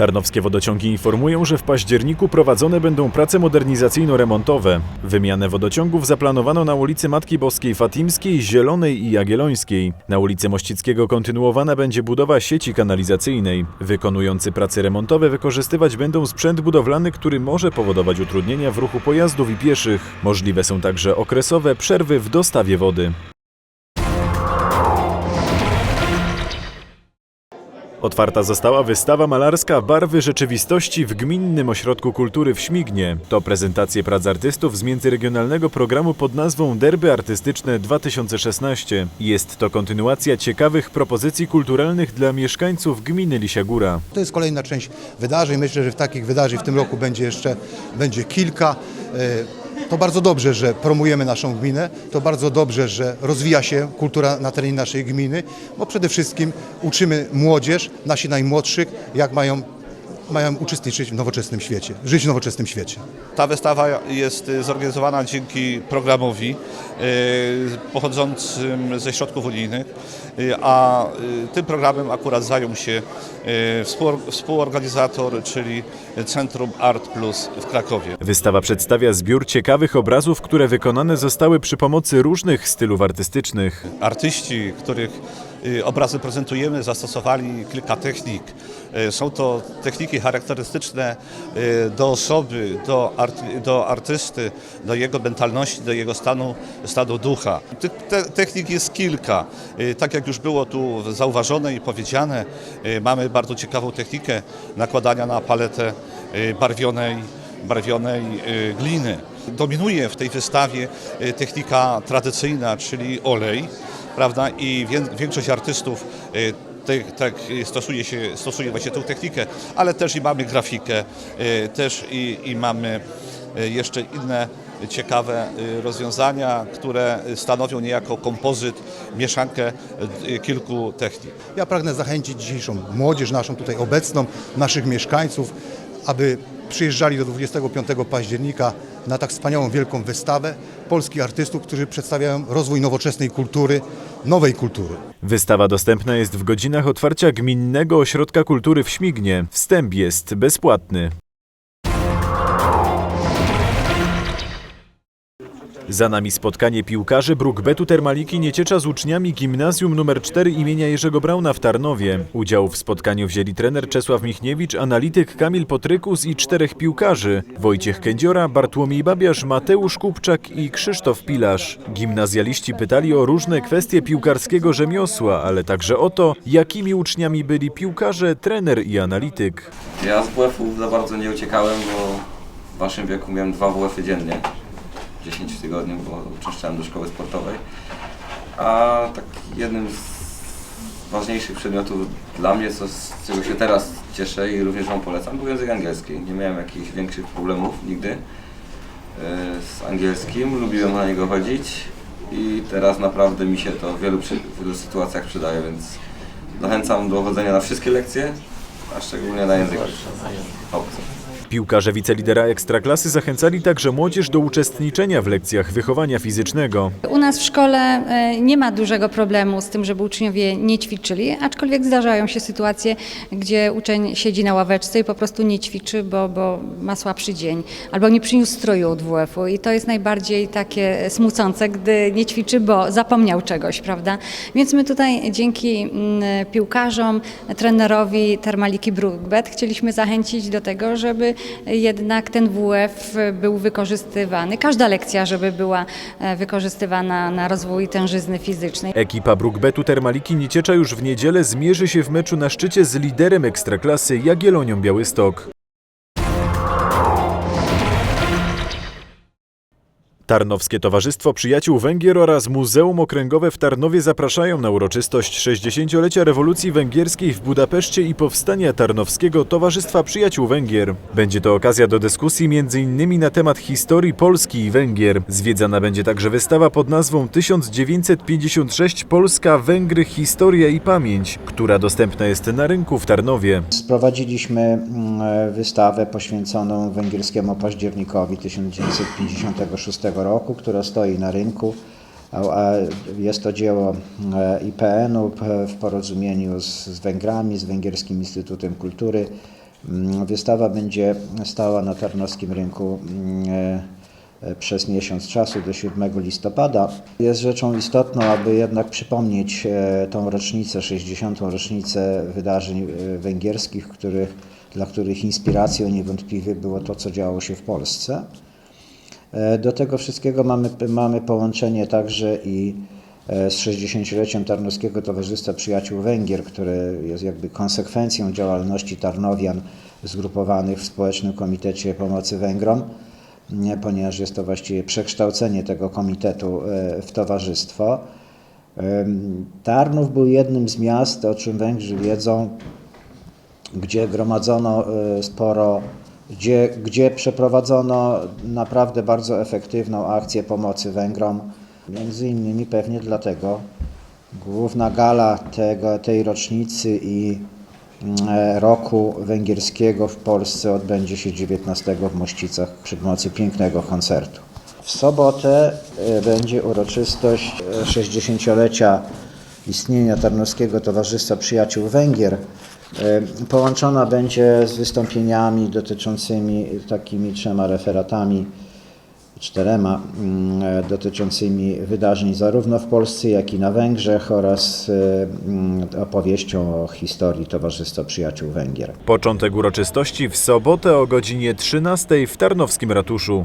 Tarnowskie wodociągi informują, że w październiku prowadzone będą prace modernizacyjno-remontowe. Wymianę wodociągów zaplanowano na ulicy Matki Boskiej Fatimskiej, Zielonej i Jagiellońskiej. Na ulicy Mościckiego kontynuowana będzie budowa sieci kanalizacyjnej. Wykonujący prace remontowe wykorzystywać będą sprzęt budowlany, który może powodować utrudnienia w ruchu pojazdów i pieszych. Możliwe są także okresowe przerwy w dostawie wody. Otwarta została wystawa malarska Barwy Rzeczywistości w Gminnym Ośrodku Kultury w Śmignie. To prezentacje prac artystów z międzyregionalnego programu pod nazwą Derby Artystyczne 2016. Jest to kontynuacja ciekawych propozycji kulturalnych dla mieszkańców gminy Lisia Góra. To jest kolejna część wydarzeń. Myślę, że w takich wydarzeń w tym roku będzie jeszcze będzie kilka. To bardzo dobrze, że promujemy naszą gminę. To bardzo dobrze, że rozwija się kultura na terenie naszej gminy, bo przede wszystkim uczymy młodzież, nasi najmłodszych, jak mają, mają uczestniczyć w nowoczesnym świecie, żyć w nowoczesnym świecie. Ta wystawa jest y, zorganizowana dzięki programowi y, pochodzącym ze środków unijnych, y, a tym programem akurat zajął się współ- współorganizator, czyli Centrum Art Plus w Krakowie. Wystawa przedstawia zbiór ciekawych obrazów, które wykonane zostały przy pomocy różnych stylów artystycznych. Artyści, których obrazy prezentujemy, zastosowali kilka technik. Y, Są to techniki charakterystyczne y, do osoby, do, arty, do artysty, do jego mentalności, do jego stanu, stanu ducha. Te, technik jest kilka. Y, Tak jak już było tu zauważone i powiedziane, y, mamy bardzo ciekawą technikę nakładania na paletę y, barwionej, barwionej y, gliny. Dominuje w tej wystawie y, technika tradycyjna, czyli olej, prawda? I wię- większość artystów y, tak stosuje, się, stosuje właśnie tę technikę, ale też i mamy grafikę, y, też i, i mamy y, jeszcze inne ciekawe rozwiązania, które stanowią niejako kompozyt, mieszankę kilku technik. Ja pragnę zachęcić dzisiejszą młodzież naszą tutaj obecną, naszych mieszkańców, aby przyjeżdżali do 25 października na tak wspaniałą wielką wystawę polskich artystów, którzy przedstawiają rozwój nowoczesnej kultury, nowej kultury. Wystawa dostępna jest w godzinach otwarcia Gminnego Ośrodka Kultury w Śmignie. Wstęp jest bezpłatny. Za nami spotkanie piłkarzy Brukbetu Termaliki Nieciecza z uczniami Gimnazjum nr 4 imienia Jerzego Brauna w Tarnowie. Udział w spotkaniu wzięli trener Czesław Michniewicz, analityk Kamil Potrykus i czterech piłkarzy Wojciech Kędziora, Bartłomiej Babiarz, Mateusz Kupczak i Krzysztof Pilarz. Gimnazjaliści pytali o różne kwestie piłkarskiego rzemiosła, ale także o to, jakimi uczniami byli piłkarze, trener i analityk. Ja z WF-ów za bardzo nie uciekałem, bo w waszym wieku miałem dwa WF-y dziennie. 10 w tygodniu, bo uczęszczałem do szkoły sportowej. A tak jednym z ważniejszych przedmiotów dla mnie, co, z czego się teraz cieszę i również Wam polecam, był język angielski. Nie miałem jakichś większych problemów nigdy e, z angielskim. Lubiłem na niego chodzić i teraz naprawdę mi się to w wielu, w wielu sytuacjach przydaje, więc zachęcam do chodzenia na wszystkie lekcje, a szczególnie na język obcy. Piłkarze wicelidera Ekstraklasy zachęcali także młodzież do uczestniczenia w lekcjach wychowania fizycznego. U nas w szkole e, nie ma dużego problemu z tym, żeby uczniowie nie ćwiczyli, aczkolwiek zdarzają się sytuacje, gdzie uczeń siedzi na ławeczce i po prostu nie ćwiczy, bo, bo ma słabszy dzień, albo nie przyniósł stroju od WF-u i to jest najbardziej takie smucące, gdy nie ćwiczy, bo zapomniał czegoś, prawda? Więc my tutaj dzięki mm, piłkarzom, trenerowi Termaliki Brookbet chcieliśmy zachęcić do tego, żeby jednak ten WF był wykorzystywany, każda lekcja, żeby była e, wykorzystywana na rozwój tężyzny fizycznej. Ekipa Brookbetu Termaliki Nieciecza już w niedzielę zmierzy się w meczu na szczycie z liderem Ekstraklasy Jagiellonią Białystok. Tarnowskie Towarzystwo Przyjaciół Węgier oraz Muzeum Okręgowe w Tarnowie zapraszają na uroczystość 60-lecia rewolucji węgierskiej w Budapeszcie i powstania Tarnowskiego Towarzystwa Przyjaciół Węgier. Będzie to okazja do dyskusji m.in. na temat historii Polski i Węgier. Zwiedzana będzie także wystawa pod nazwą 1956 Polska, Węgry, Historia i Pamięć, która dostępna jest na rynku w Tarnowie. Sprowadziliśmy mm, wystawę poświęconą węgierskiemu październikowi 1956 roku, która stoi na rynku. Jest to dzieło e, IPN-u w porozumieniu z, z Węgrami, z Węgierskim Instytutem Kultury. Mm, Wystawa będzie stała na Tarnowskim Rynku mm, e, przez miesiąc czasu do 7 listopada. Jest rzeczą istotną, aby jednak przypomnieć e, tą rocznicę, 60. rocznicę wydarzeń węgierskich, których, dla których inspiracją niewątpliwie było to, co działo się w Polsce. E, Do tego wszystkiego mamy, mamy połączenie także i e, z 60-leciem Tarnowskiego Towarzystwa Przyjaciół Węgier, które jest jakby konsekwencją działalności Tarnowian zgrupowanych w Społecznym Komitecie Pomocy Węgrom, nie, ponieważ jest to właściwie przekształcenie tego komitetu e, w towarzystwo. Tarnów był jednym z miast, o czym Węgrzy wiedzą, gdzie gromadzono sporo, gdzie, gdzie przeprowadzono naprawdę bardzo efektywną akcję pomocy Węgrom. Między innymi pewnie dlatego główna gala tego, tej rocznicy i mm, e, roku węgierskiego w Polsce odbędzie się 19 w Mościcach przy pomocy pięknego koncertu. W sobotę e, będzie uroczystość e, 60-lecia istnienia Tarnowskiego Towarzystwa Przyjaciół Węgier. E, Połączona będzie z wystąpieniami dotyczącymi takimi trzema referatami, czterema, mm, e, dotyczącymi wydarzeń zarówno w Polsce, jak i na Węgrzech oraz e, mm, opowieścią o historii Towarzystwa Przyjaciół Węgier. Początek uroczystości w sobotę o godzinie 13 w Tarnowskim Ratuszu.